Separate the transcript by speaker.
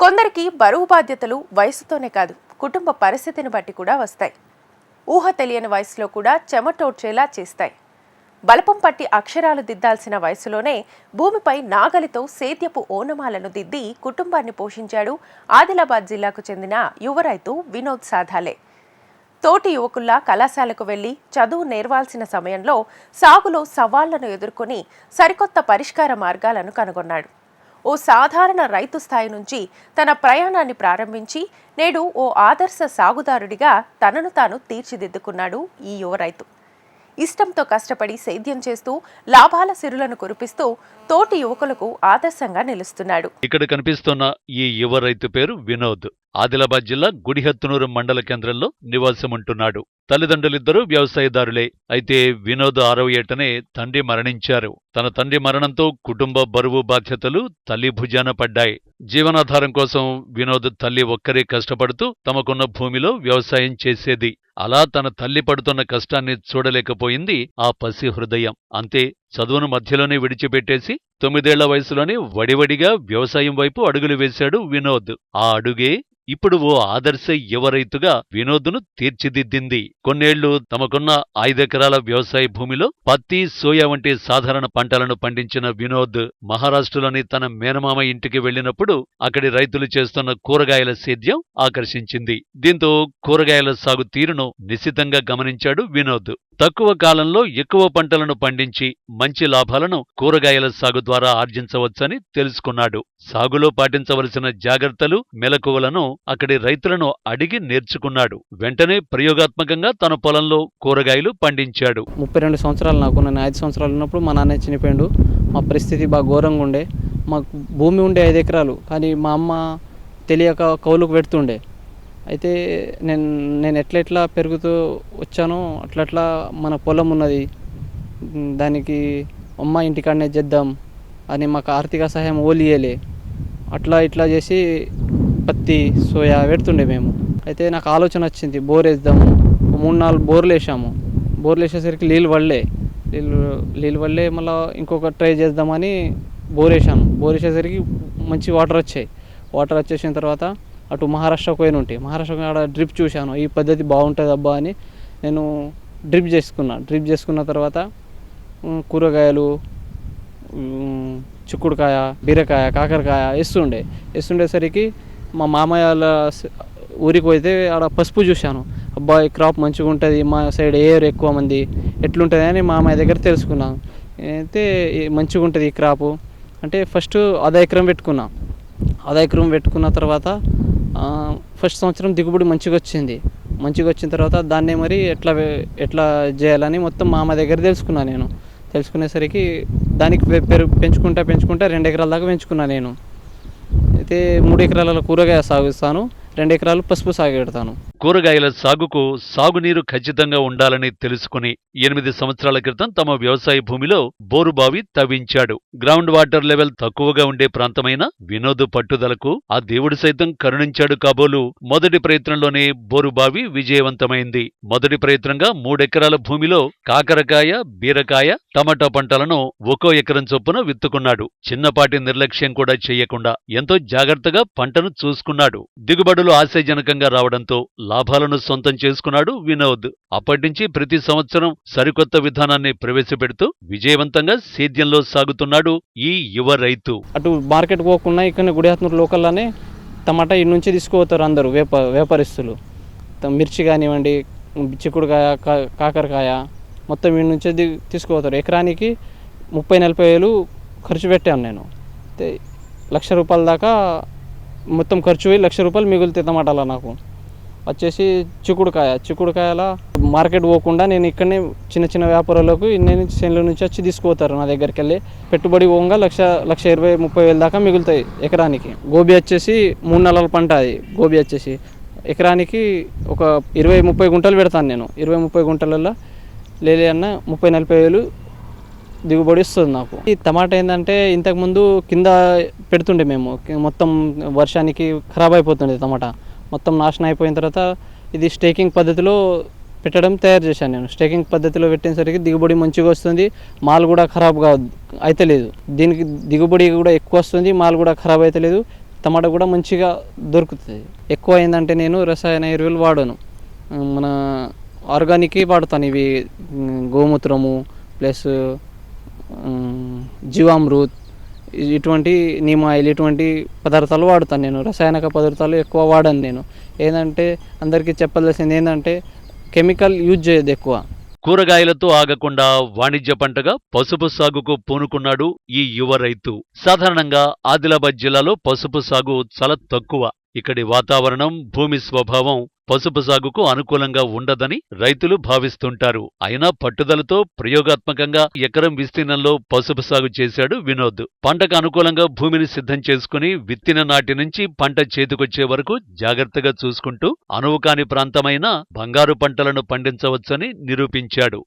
Speaker 1: కొందరికి బరువు బాధ్యతలు వయసుతోనే కాదు కుటుంబ పరిస్థితిని బట్టి కూడా వస్తాయి. ఊహ తెలియని వయసులో కూడా చెమటోడ్చేలా చేస్తాయి. బలపం పట్టి అక్షరాలు దిద్దాల్సిన వయసులోనే భూమిపై నాగలితో సేద్యపు ఓనమాలను దిద్ది కుటుంబాన్ని పోషించాడు ఆదిలాబాద్ జిల్లాకు చెందిన యువ రైతు వినోద్ సాధాలే. తోటి యువకుల్లా కళాశాలకు వెళ్ళి చదువు నేర్వాల్సిన సమయంలో సాగులో సవాళ్ళను ఎదుర్కొని సరికొత్త పరిష్కార మార్గాలను కనుగొన్నాడు. ఓ సాధారణ రైతు స్థాయి నుంచి తన ప్రయాణాన్ని ప్రారంభించి నేడు ఓ ఆదర్శ సాగుదారుడిగా తనను తాను తీర్చిదిద్దుకున్నాడు ఈ యువ రైతు. ఇష్టంతో కష్టపడి సేద్యం చేస్తూ లాభాల సిరులను కురిపిస్తూ తోటి యువకులకు ఆదర్శంగా నిలుస్తున్నాడు.
Speaker 2: ఇక్కడ కనిపిస్తున్న ఈ యువ రైతు పేరు వినోద్. ఆదిలాబాద్ జిల్లా గుడిహత్తునూరు మండల కేంద్రంలో నివాసముంటున్నాడు. తల్లిదండ్రులిద్దరూ వ్యవసాయదారులే. అయితే వినోద్ ఆరవ ఏటనే తండ్రి మరణించారు. తన తండ్రి మరణంతో కుటుంబ బరువు బాధ్యతలు తల్లి భుజాన పడ్డాయి. జీవనాధారం కోసం వినోద్ తల్లి ఒక్కరే కష్టపడుతూ తమకున్న భూమిలో వ్యవసాయం చేసేది. అలా తన తల్లి పడుతున్న కష్టాన్ని చూడలేకపోయింది ఆ పసి హృదయం. అంతే చదువును మధ్యలోనే విడిచిపెట్టేసి తొమ్మిదేళ్ళ వయసులోనే వడివడిగా వ్యవసాయం వైపు అడుగులు వేశాడు వినోద్. ఆ అడుగే ఇప్పుడు ఓ ఆదర్శ యువ రైతుగా వినోద్ను తీర్చిదిద్దింది. కొన్నేళ్ళు తమకున్న ఐదెకరాల వ్యవసాయ భూమిలో పత్తి సోయా వంటి సాధారణ పంటలను పండించిన వినోద్ మహారాష్ట్రలోని తన మేనమామ ఇంటికి వెళ్ళినప్పుడు అక్కడి రైతులు చేస్తున్న కూరగాయల సేద్యం ఆకర్షించింది. దీంతో కూరగాయల సాగు తీరును నిశితంగా గమనించాడు వినోద్. తక్కువ కాలంలో ఎక్కువ పంటలను పండించి మంచి లాభాలను కూరగాయల సాగు ద్వారా ఆర్జించవచ్చని తెలుసుకున్నాడు. సాగులో పాటించవలసిన జాగ్రత్తలు మెలకువలను అక్కడి రైతులను అడిగి నేర్చుకున్నాడు. వెంటనే ప్రయోగాత్మకంగా తన పొలంలో కూరగాయలు పండించాడు.
Speaker 3: ముప్పై రెండు సంవత్సరాలు నాకు నేను ఐదు సంవత్సరాలు ఉన్నప్పుడు మా నాన్న చనిపోయాడు. మా పరిస్థితి బాగా ఘోరంగా ఉండే. మాకు భూమి ఉండే ఐదు ఎకరాలు. కానీ మా అమ్మ తెలియక కౌలుకు పెడుతుండే. అయితే నేను నేను ఎట్లా ఎట్లా పెరుగుతూ వచ్చానో అట్లా మన పొలం ఉన్నది. దానికి అమ్మ ఇంటికాడనే చేద్దాం అని మాకు ఆర్థిక సహాయం ఓలియలే అట్లా ఇట్లా చేసి పత్తి సోయా పెడుతుండే మేము. అయితే నాకు ఆలోచన వచ్చింది బోర్ వేద్దాము. మూడు నాలుగు బోర్లు వేసాము. బోర్లు వేసేసరికి నీళ్ళు పడలే. నీళ్ళు నీళ్ళు పడలే మళ్ళీ ఇంకొక ట్రై చేద్దామని బోర్ వేసాను. బోర్ వేసేసరికి మంచి వాటర్ వచ్చాయి. వాటర్ వచ్చేసిన తర్వాత అటు మహారాష్ట్రకు పోయిన ఉంటాయి మహారాష్ట్రకు ఆడ డ్రిప్ చూశాను. ఈ పద్ధతి బాగుంటుంది అబ్బా అని నేను డ్రిప్ చేసుకున్నా. డ్రిప్ చేసుకున్న తర్వాత కూరగాయలు చిక్కుడుకాయ బీరకాయ కాకరకాయ వేస్తుండే. వేస్తుండేసరికి మా మామయ్య వాళ్ళ ఊరికి పోతే ఆడ పసుపు చూశాను. అబ్బాయి క్రాప్ మంచిగా ఉంటుంది. మా సైడ్ ఏరు ఎక్కువ మంది. ఎట్లుంటుంది అని మామయ్య దగ్గర తెలుసుకున్నాను అయితే మంచిగా ఉంటుంది ఈ క్రాపు. అంటే ఫస్ట్ అర్ధ ఎకరం పెట్టుకున్నా. అర్ధ ఎకరం పెట్టుకున్న తర్వాత ఫస్ట్ సంవత్సరం దిగుబడి మంచిగా వచ్చింది. మంచిగా వచ్చిన తర్వాత దాన్నే మరి ఎట్లా ఎట్లా చేయాలని మొత్తం మామ దగ్గర తెలుసుకున్నా నేను. తెలుసుకునేసరికి దానికి పెరు పెంచుకుంటా పెంచుకుంటా రెండు ఎకరాల దాకా పెంచుకున్నాను నేను. అయితే మూడు ఎకరాల కూరగాయ సాగుస్తాను రెండు ఎకరాలు పసుపు సాగు పెడతాను.
Speaker 2: కూరగాయల సాగుకు సాగునీరు ఖచ్చితంగా ఉండాలని తెలుసుకుని ఎనిమిది సంవత్సరాల క్రితం తమ వ్యవసాయ భూమిలో బోరుబావి తవ్వించాడు. గ్రౌండ్ వాటర్ లెవెల్ తక్కువగా ఉండే ప్రాంతమైన వినోద్ పట్టుదలకు ఆ దేవుడు సైతం కరుణించాడు కాబోలు మొదటి ప్రయత్నంలోనే బోరుబావి విజయవంతమైంది. మొదటి ప్రయత్నంగా మూడెకరాల భూమిలో కాకరకాయ బీరకాయ టమాటా పంటలను ఒక్కో ఎకరం చొప్పున విత్తుకున్నాడు. చిన్నపాటి నిర్లక్ష్యం కూడా చేయకుండా ఎంతో జాగ్రత్తగా పంటను చూసుకున్నాడు. దిగుబడులు ఆశాజనకంగా రావడంతో లాభాలను సొంతం చేసుకున్నాడు వినోద్. అప్పటినుంచి ప్రతి సంవత్సరం సరికొత్త విధానాన్ని ప్రవేశపెడుతూ విజయవంతంగా సేద్యంలో సాగుతున్నాడు ఈ యువ రైతు.
Speaker 3: అటు మార్కెట్ పోకుండా ఇక్కడ గుడిహత్నూరు లోకల్లోనే టమాటా ఇటు నుంచి తీసుకుపోతారు అందరూ వేప వ్యాపారిస్తులు త- మిర్చి కానివ్వండి చిక్కుడుకాయ కా- కాకరకాయ మొత్తం ఇటు నుంచే తీసుకుపోతారు. ఎకరానికి ముప్పై నలభై వేలు ఖర్చు పెట్టాను నేను. లక్ష రూపాయల దాకా మొత్తం ఖర్చు పోయి లక్ష రూపాయలు మిగులుతాయి టమాటాలో నాకు. వచ్చేసి చిక్కుడుకాయ. చిక్కుడుకాయల మార్కెట్ పోకుండా నేను ఇక్కడనే చిన్న చిన్న వ్యాపారాలకు నేను చేనుల నుంచి వచ్చి తీసుకుపోతారు నా దగ్గరికి వెళ్ళి పెట్టుబడి పోగా లక్ష లక్ష ఇరవై ముప్పై వేల దాకా మిగులుతాయి ఎకరానికి. గోబీ వచ్చేసి మూడు నెలల పంట అది గోబీ వచ్చేసి. ఎకరానికి ఒక ఇరవై ముప్పై గుంటలు పెడతాను నేను. ఇరవై ముప్పై గుంటలలో లేలే అన్న ముప్పై నలభై వేలు దిగుబడి వస్తుంది నాకు. ఈ టమాటా ఏంటంటే ఇంతకుముందు కింద పెడుతుండే మేము. మొత్తం వర్షానికి ఖరాబ్ అయిపోతుండే టమాటా. మొత్తం నాశనం అయిపోయిన తర్వాత ఇది స్టేకింగ్ పద్ధతిలో పెట్టడం తయారు చేశాను నేను. స్టేకింగ్ పద్ధతిలో పెట్టేసరికి దిగుబడి మంచిగా వస్తుంది మాల్ కూడా ఖరాబ్ కా అయితలేదు. దీనికి దిగుబడి కూడా ఎక్కువ వస్తుంది మాల్ కూడా ఖరాబ్ అయితలేదు టమాటా కూడా మంచిగా దొరుకుతుంది. ఎక్కువ ఏంటంటే నేను రసాయన ఎరువులు వాడను. మన ఆర్గానిక్ వాడతాను ఇవి గోమూత్రము ప్లస్ జీవామృత్ ఇటువంటి నీమ్ ఆయిల్ ఇటువంటి పదార్థాలు వాడుతాను నేను. రసాయనిక పదార్థాలు ఎక్కువ వాడను నేను. ఏంటంటే అందరికీ చెప్పాల్సింది ఏంటంటే కెమికల్ యూజ్ చేయదు ఎక్కువ.
Speaker 2: కూరగాయలతో ఆగకుండా వాణిజ్య పంటగా పసుపు సాగుకు పూనుకున్నాడు ఈ యువ రైతు. సాధారణంగా ఆదిలాబాద్ జిల్లాలో పసుపు సాగు చాలా తక్కువ. ఇక్కడి వాతావరణం భూమి స్వభావం పసుపు సాగుకు అనుకూలంగా ఉండదని రైతులు భావిస్తుంటారు. అయినా పట్టుదలతో ప్రయోగాత్మకంగా ఎకరం విస్తీర్ణంలో పసుపు సాగు చేశాడు వినోద్. పంటకు అనుకూలంగా భూమిని సిద్ధం చేసుకుని విత్తిన నాటి నుంచి పంట చేతికొచ్చే వరకు జాగ్రత్తగా చూసుకుంటూ అనువు కాని ప్రాంతమైన బంగారు పంటలను పండించవచ్చని నిరూపించాడు.